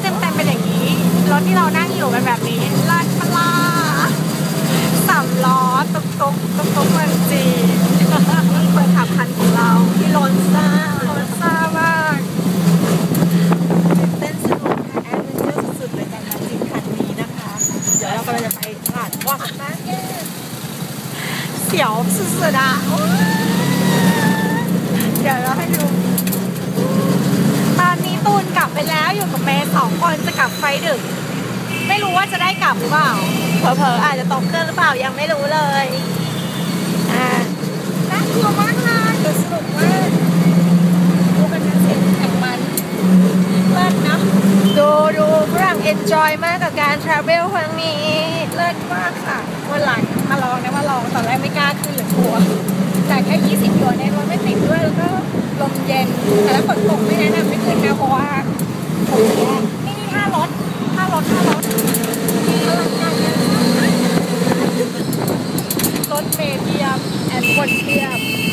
เต็มๆเป็นอย่างนี้รถที่เรานั่งอยู่เป็นแบบนี้ลาดปลาสามล้อตุ๊กตุ๊กตุ๊กตุ๊กเมืองจีนนี่คนขับคันของเราที่ลอนซ่าโคตรซ่ามากเต้นสนุกค่ะแอดเวนเจอร์สุดๆเลยการมาจิงคันนี้นะคะ เดี๋ยวเรากำลังจะไปผ่านวัดมาร์เก็ตเสียวสุดๆอะโอ๊ยเดี๋ยวเราให้ดู ตอนนี้ตูนกลับ ไปแล้วอยู่กับเมย์สองคนจะกลับไฟดึก ไม่รู้ว่าจะได้กลับหรือเปล่าเผลอๆอาจจะตกเครื่องหรือเปล่ายังไม่รู้เลยอ่าน่ากลัวมากเลยสนุกมากดูเป็นการเสียงแข่งมันเลิศนะดูดูฝรั่งเอนจอยมากกับการทราเวลครั้งนี้เลิศมากค่ะวันหลังมาลองนะมาลองตอนแรกไม่กล้าขึ้นเลยกลัวแต่แค่ 20หยวนในรถไม่ติดด้วยแล้วก็ลมเย็นแต่ถ้าฝนตกไม่แนะนำไม่ขึ้นนะเพราะ what's the app?